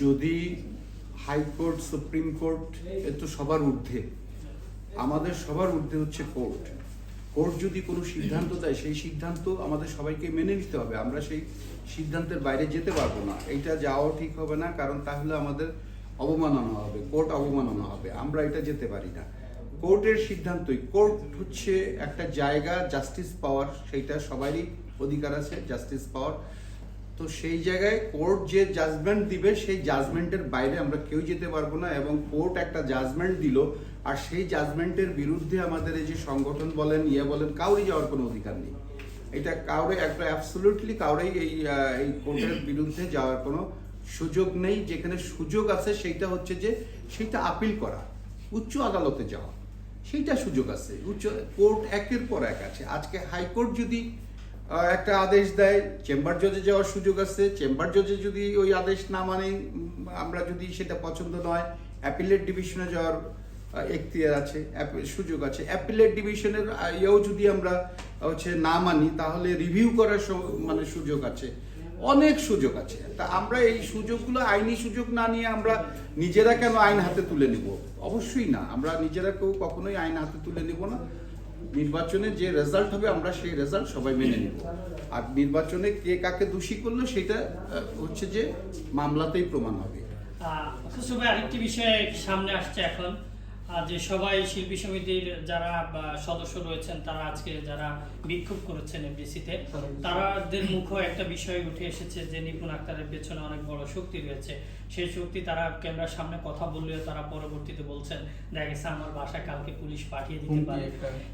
যদি high court supreme court এ তো সবার ঊর্ধ্বে। আমাদের সবার ঊর্ধ্বে হচ্ছে কোর্ট কোর্ট যদি কোনো সিদ্ধান্ত দেয়, সেই সিদ্ধান্ত আমাদের সবাইকে মেনে নিতে হবে। আমরা সেই সিদ্ধান্তের বাইরে যেতে পারব না। এইটা যাওয়াও ঠিক হবে না, কারণ তাহলে আমাদের অবমাননা হবে কোর্ট অবমাননা হবে। আমরা এটা যেতে পারি না। কোর্টের সিদ্ধান্তই কোর্ট হচ্ছে একটা জায়গা জাস্টিস পাওয়ার সেইটা সবারই অধিকার আছে জাস্টিস পাওয়ার তো সেই জায়গায় কোর্ট যে জাজমেন্ট দিবে, সেই জাজমেন্টের বাইরে আমরা কেউ যেতে পারব না এবং কোর্ট একটা জাজমেন্ট দিল। আর সেই জাজমেন্টের বিরুদ্ধে আমাদের এই যে সংগঠন বলেন ইয়ে বলেন, কাউরই যাওয়ার কোনো অধিকার নেই। এটা কাউরে, একটা অ্যাবসলিউটলি কাউরেই এই এই কোর্টের বিরুদ্ধে যাওয়ার কোনো সুযোগ নেই। যেখানে সুযোগ আছে সেইটা হচ্ছে যে, সেইটা আপিল করা, উচ্চ আদালতে যাওয়া। সেইটা সুযোগ আছে। উচ্চ কোর্ট একের পর এক আছে। আজকে হাইকোর্ট যদি একটা আদেশ দেয়। চেম্বার জজে যাওয়ার সুযোগ আছে। চেম্বার জজে যদি ওই আদেশ না মানে আমরা যদি সেটা পছন্দ নয়, অ্যাপিলেট ডিভিশনে যাওয়ার এখতিয়ার আছে সুযোগ আছে। অ্যাপিলেট ডিভিশনের ইয়েও যদি আমরা হচ্ছে না মানি, তাহলে রিভিউ করার মানে সুযোগ আছে। অনেক সুযোগ আছে। তা আমরা এই সুযোগগুলো, আইনি সুযোগ না নিয়ে আমরা নিজেরা কেন আইন হাতে তুলে নিব? অবশ্যই না। আমরা নিজেরা কেউ কখনোই আইন হাতে তুলে নিব না। নির্বাচনে যে রেজাল্ট হবে, আমরা সেই রেজাল্ট সবাই মেনে নেব। আর নির্বাচনে কে কাকে দোষী করল, সেটা হচ্ছে যে মামলাতেই প্রমাণ হবে। আরেকটি বিষয় সামনে আসছে এখন। যে সবাই শিল্পী সমিতির যারা সদস্য রয়েছেন তারা আজকে যারা বিক্ষোভ করেছেন এফডিসিতে তারাদের মুখে একটা বিষয় উঠে এসেছে যে নিপুণ আক্তারের পেছনে অনেক বড় শক্তি রয়েছে। সেই শক্তি তারা ক্যামেরার সামনে কথা বললেও তারা পরবর্তীতে বলছেন দেখা গেছে আমার বাসায় কালকে পুলিশ পাঠিয়ে দিতে পারে।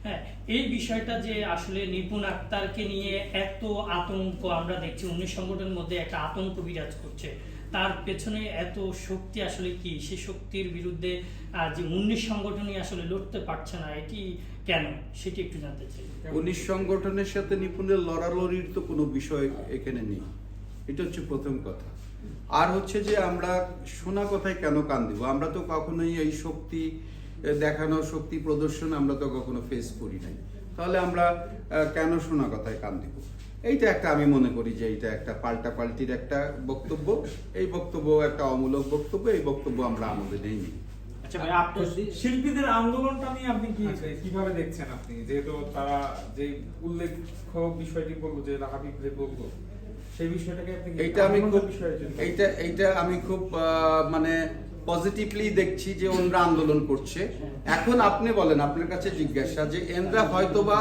হ্যাঁ এই বিষয়টা যে আসলে নিপুণ আক্তারকে নিয়ে এত আতঙ্ক আমরা দেখছি উনিশ সংগঠনের মধ্যে একটা আতঙ্ক বিরাজ করছে। তার পেছনে এত শক্তি আসলে কি? সে শক্তির বিরুদ্ধে যে উনিশ সংগঠনই আসলে লড়তে পারছে না, এটি কেন? সেটি একটু জানতে চাই। উনিশ সংগঠনের সাথে নিপুণের লড়ালড়ির তো কোনো বিষয় এখানে নেই। এটা হচ্ছে প্রথম কথা। আর হচ্ছে যে আমরা শোনা কথায় কেন কান দিব? আমরা তো কখনোই এই শক্তি দেখানো, শক্তি প্রদর্শন আমরা তো কখনো ফেস করি নাই। তাহলে আমরা কেন শোনা কথায় কান দিব? এইটা একটা আমি মনে করি যে এইটা একটা পাল্টা পাল্টির একটা বক্তব্য। এই বক্তব্য একটা অমূলক বক্তব্য এই বক্তব্য আমরা আমলে নেই আচ্ছা ভাই আপনার শিল্পীদের আন্দোলনটা নিয়ে আপনি কি কীভাবে দেখছেন আপনি? যেহেতু তারা যে উল্লেখ্য বিষয়টি বলব যে হাবিব ভাই বলব সেই বিষয়টাকে আপনি এইটা আমি খুব। এইটা এইটা আমি খুব আহ, মানে পজিটিভলি দেখছি যে ওনরা আন্দোলন করছে। এখন আপনি বলেন আপনার কাছে জিজ্ঞাসা যে এনরা হয়তোবা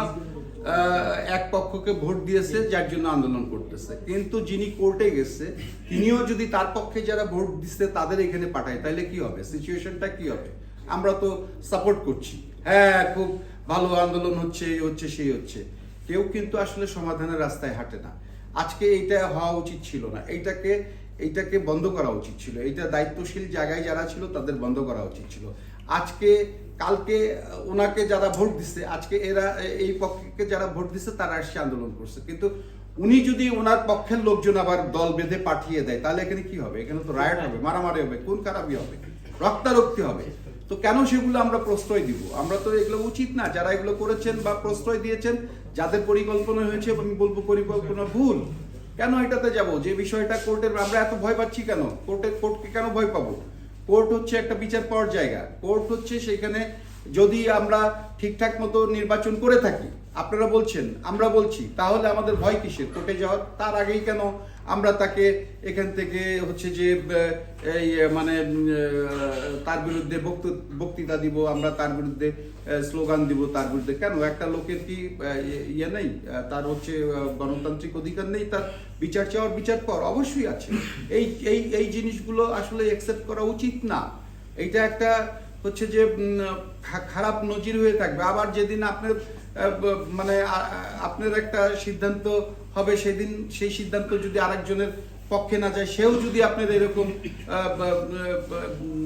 এক পক্ষকে ভোট দিয়েছে, যার জন্য আন্দোলন করতেছে। কিন্তু যিনি কোর্টে গেছে, তিনিও যদি তার পক্ষে যারা ভোট দিচ্ছে তাদের এখানে পাঠায়, তাহলে কি হবে? সিচুয়েশনটা কি হবে? আমরা তো সাপোর্ট করছি। হ্যাঁ খুব ভালো আন্দোলন হচ্ছে, এই হচ্ছে, সেই হচ্ছে। কেউ কিন্তু আসলে সমাধানের রাস্তায় হাঁটে না। আজকে এইটা হওয়া উচিত ছিল না। এইটাকে এইটাকে বন্ধ করা উচিত ছিল। এইটা দায়িত্বশীল জায়গায় যারা ছিল, তাদের বন্ধ করা উচিত ছিল। আজকে, কালকে, ওনাকে যারা ভোট দিচ্ছে আজকে এরা, এই পক্ষকে যারা ভোট দিচ্ছে তারা এসে আন্দোলন করছে। কিন্তু উনি যদি ওনার পক্ষের লোকজন আবার দল বেঁধে পাঠিয়ে দেয়, তাহলে এখানে কি হবে? এখানে তো রায়ট হবে, মারামারি হবে, খুন খারাপই হবে, রক্তারক্তি হবে। তো কেন সেগুলো আমরা প্রশ্রয় দিব? আমরা তো এগুলো উচিত না। যারা এগুলো করেছেন বা প্রশ্রয় দিয়েছেন, যাদের পরিকল্পনা হয়েছে, আমি বলব পরিকল্পনা ভুল। কেন এটাতে যাব? যে বিষয়টা কোর্টের, আমরা এত ভয় পাচ্ছি কেন? কোর্টের, কোর্টকে কেন ভয় পাবো? কোর্ট হচ্ছে একটা বিচার পাওয়ার জায়গা। কোর্ট হচ্ছে সেখানে যদি আমরা ঠিকঠাক মতো নির্বাচন করে থাকি, আপনারা বলছেন, আমরা বলছি, তাহলে আমাদের ভয় কিসের? কোর্টে যাওয়ার তার আগেই কেন আমরা তাকে এখান থেকে হচ্ছে যে এই মানে তার বিরুদ্ধে বক্তৃতা দিব, আমরা তার বিরুদ্ধে স্লোগান দিব, তার বিরুদ্ধে কেন? একটা লোকের কি ইয়ে- নেই? তার হচ্ছে গণতান্ত্রিক অধিকার নেই? তার বিচার চাওয়ার বিচার কর? অবশ্যই আছে। এই এই এই জিনিসগুলো আসলে অ্যাকসেপ্ট করা উচিত না। এইটা একটা হচ্ছে যে খারাপ নজির হয়ে থাকবে। আবার যেদিন আপনার মানে আপনার একটা সিদ্ধান্ত হবে, সেদিন সেই সিদ্ধান্ত যদি আরেকজনের পক্ষে না যায়, সেও যদি আপনার এরকম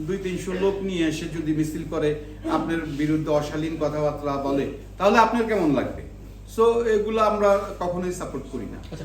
দুই, তিনশো লোক নিয়ে এসে যদি মিছিল করে, আপনার বিরুদ্ধে অশালীন কথাবার্তা বলে, তাহলে আপনার কেমন লাগবে? সো এগুলো আমরা কখনোই সাপোর্ট করি না। আচ্ছা